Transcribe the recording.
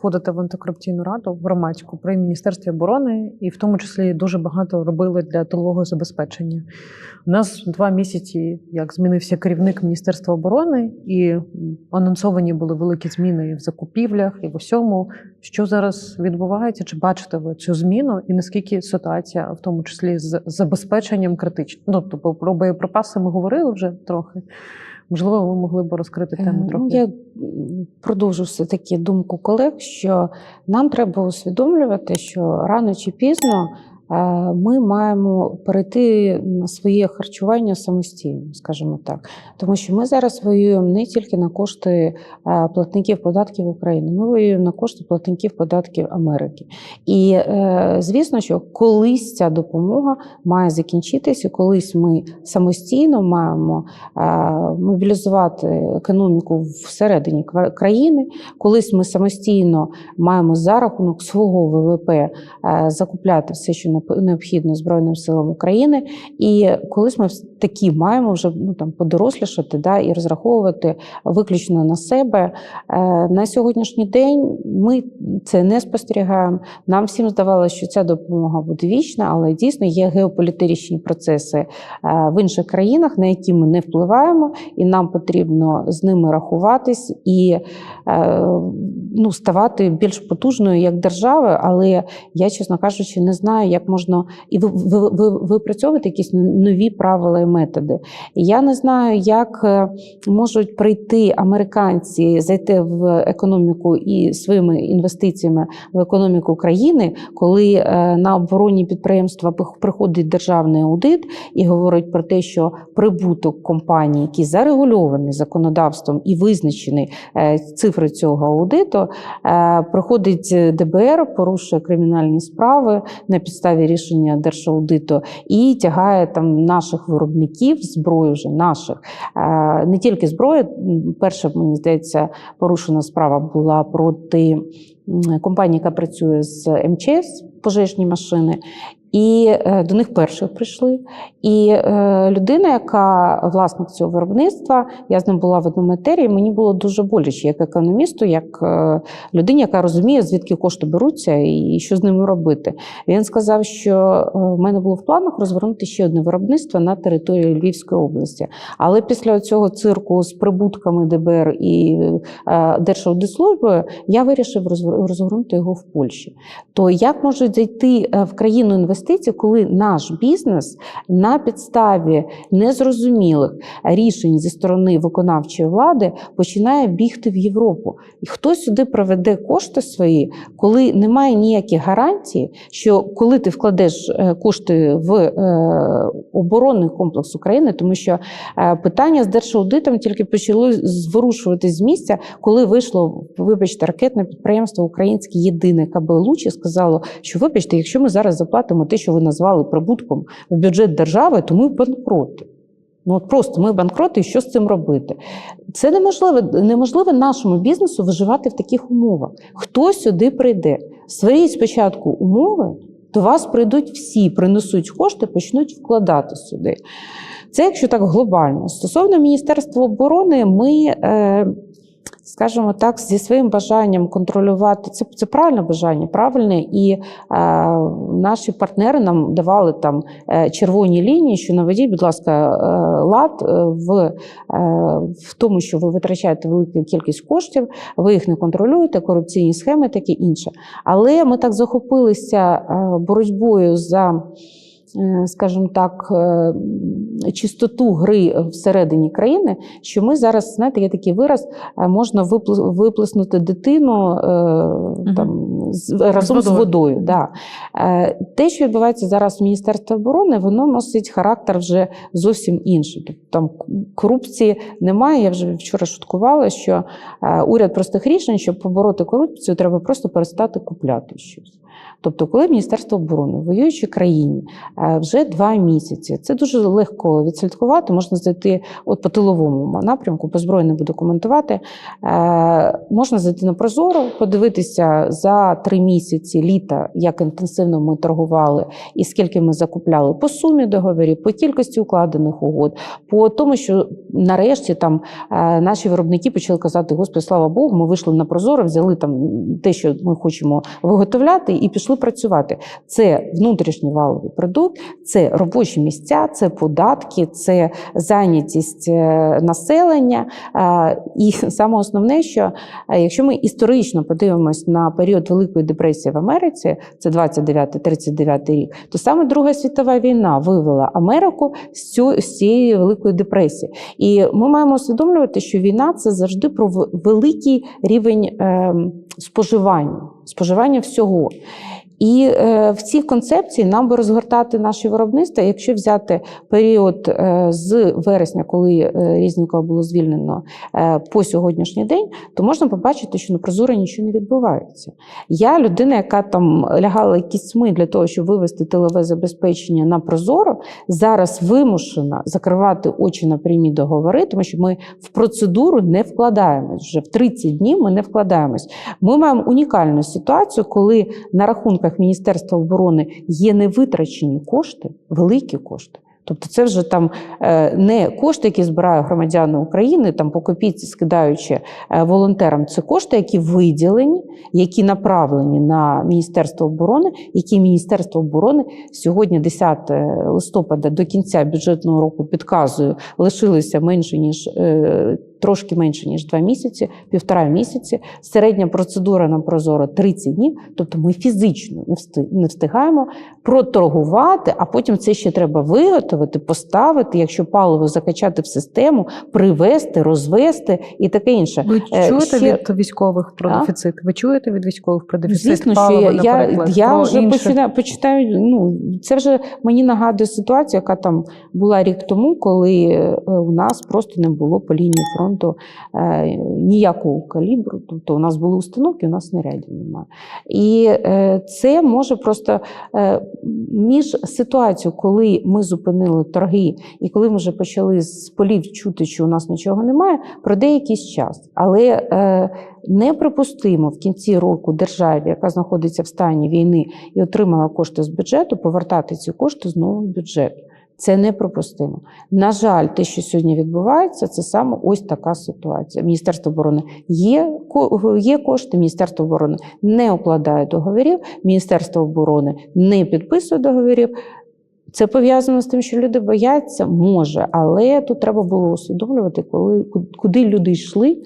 входите в антикорупційну раду громадську при міністерстві оборони, і в тому числі дуже багато робили для тилового забезпечення. У нас два місяці, як змінився керівник Міністерства оборони, і анонсовані були великі зміни і в закупівлях, і в усьому. Що зараз відбувається? Чи бачите ви цю зміну? І наскільки ситуація, в тому числі з забезпеченням критична? Ну тобто про боєприпаси ми говорили вже трохи. Можливо, ви могли б розкрити Е, тему трохи. Ну, я м, продовжу все-таки думку колег, що нам треба усвідомлювати, що рано чи пізно ми маємо перейти на своє харчування самостійно, скажімо так. Тому що ми зараз воюємо не тільки на кошти платників податків України, ми воюємо на кошти платників податків Америки. І е, звісно, що колись ця допомога має закінчитися, колись ми самостійно маємо мобілізувати економіку всередині країни. Колись ми самостійно маємо за рахунок свого ВВП закупляти все, що необхідно Збройним силам України. І колись ми такі маємо вже ну там подорослішати да, і розраховувати виключно на себе. Е, На сьогоднішній день ми це не спостерігаємо. Нам всім здавалося, що ця допомога буде вічна, але дійсно є геополітичні процеси е, в інших країнах, на які ми не впливаємо, і нам потрібно з ними рахуватись і е, ну, ставати більш потужною як держава. Але я, чесно кажучи, не знаю, як можна і ви, ви, ви, випрацьовувати якісь нові правила і методи. Я не знаю, як е, можуть прийти американці, зайти в економіку і своїми інвестиціями в економіку країни, коли е, на оборонні підприємства приходить державний аудит і говорить про те, що прибуток компанії, який зарегульований законодавством і визначений е, цифри цього аудиту, приходить ДБР, порушує кримінальні справи на підставі рішення Держаудиту і тягає там наших виробників зброю вже наших. Е, Не тільки зброю. Перша, мені здається, порушена справа була проти компанії, яка працює з МЧС, пожежні машини. І е, до них перших прийшли. І е, людина, яка власник цього виробництва, я з ним була в одному етері, мені було дуже боляче, як економісту, як е, людині, яка розуміє, звідки кошти беруться і що з ними робити. Він сказав, що в мене було в планах розвернути ще одне виробництво на території Львівської області. Але після цього цирку з прибутками ДБР і Держаудитслужбою я вирішив розгорнути його в Польщі. То як можуть зайти в країну інвестицій, коли наш бізнес на підставі незрозумілих рішень зі сторони виконавчої влади починає бігти в Європу? І хто сюди проведе кошти свої, коли немає ніяких гарантій, що коли ти вкладеш е, кошти в е, оборонний комплекс України, тому що е, питання з держаудитом тільки почало зворушуватись з місця, коли вийшло, вибачте, ракетне підприємство українське єдине КБ «Луч» і сказало, що вибачте, якщо ми зараз заплатимо те, що ви назвали прибутком в бюджет держави, то ми банкроти. Ну от просто ми банкроти, і що з цим робити? Це неможливо, неможливо нашому бізнесу виживати в таких умовах. Хто сюди прийде? Створіть спочатку умови, до вас прийдуть всі, принесуть кошти, почнуть вкладати сюди. Це якщо так глобально. Стосовно Міністерства оборони, ми. Е, Скажімо так, зі своїм бажанням контролювати це, це правильне бажання, правильне, і е, наші партнери нам давали там е, червоні лінії, що наведіть, будь ласка, е, лад е, в, е, в тому, що ви витрачаєте велику кількість коштів, ви їх не контролюєте, корупційні схеми, таке інше. Але ми так захопилися боротьбою за. Е, Скажімо так, е, чистоту гри всередині країни, що ми зараз, знаєте, є такий вираз, е, можна випл- виплеснути дитину е, там, з, разом з водою. водою. Да. Те, що відбувається зараз в Міністерстві оборони, воно носить характер вже зовсім інший. Тобто там корупції немає. Я вже вчора шуткувала, що уряд простих рішень, щоб побороти корупцію, треба просто перестати купляти щось. Тобто, коли Міністерство оборони в воюючій країні е, вже два місяці, це дуже легко відслідкувати. Можна зайти от по тиловому напрямку, по зброї не буду коментувати. Е, Можна зайти на Прозоро, подивитися за три місяці літа, як інтенсивно ми торгували і скільки ми закупляли по сумі договорів, по кількості укладених угод, по тому, що нарешті там е, наші виробники почали казати: Господи, слава Богу, ми вийшли на Прозоро, взяли там те, що ми хочемо виготовляти, і пішли працювати. Це внутрішній валовий продукт, це робочі місця, це податки, це зайнятість е, населення. Е, І саме основне, що е, якщо ми історично подивимось на період Великої депресії в Америці, це 29-39 рік, то саме Друга світова війна вивела Америку з цієї великої депресії. І ми маємо усвідомлювати, що війна це завжди про великий рівень ем, споживання, споживання всього. І е, в цій концепції нам би розгортати наші виробництва, якщо взяти період е, з вересня, коли е, Різнікова було звільнено по сьогоднішній день, то можна побачити, що на прозоро нічого не відбувається. Я людина, яка там лягала кісьми для того, щоб вивести тилове забезпечення на прозоро, зараз вимушена закривати очі на прямі договори, тому що ми в процедуру не вкладаємось. Вже в 30 днів ми не вкладаємось. Ми маємо унікальну ситуацію, коли на рахунках Міністерства оборони є невитрачені кошти, великі кошти. Тобто це вже там е, не кошти, які збирають громадяни України, там по копійці скидаючи е, волонтерам. Це кошти, які виділені, які направлені на Міністерство оборони, які Міністерство оборони сьогодні, 10 листопада, до кінця бюджетного року підказую, лишилися менше ніж. Трошки менше ніж два місяці, півтора місяці. Середня процедура на прозоро 30 днів. Тобто ми фізично не встигаємо проторгувати, а потім це ще треба виготовити, поставити, якщо паливо закачати в систему, привезти, розвести і таке інше. Ви Е, чуєте ще- від військових про А? дефіцит? Ви чуєте від військових про дефіцит Звісно, що я, я, я вже починаю, почитаю. Ну це вже мені нагадує ситуацію, яка там була рік тому, коли е, у нас просто не було по лінії фронту е, ніякого калібру. Тобто у нас були установки, у нас снарядів немає. І е, це може просто е, між ситуацією, коли ми зупинили торги, і коли ми вже почали з полів чути, що у нас нічого немає, пройде якийсь час. Але неприпустимо в кінці року державі, яка знаходиться в стані війни і отримала кошти з бюджету, повертати ці кошти знову в бюджет. Це неприпустимо. На жаль, те, що сьогодні відбувається, це саме ось така ситуація. Міністерство оборони є, є кошти, Міністерство оборони не укладає договорів, Міністерство оборони не підписує договорів. Це пов'язано з тим, що люди бояться, може, але тут треба було усвідомлювати, коли куди люди йшли.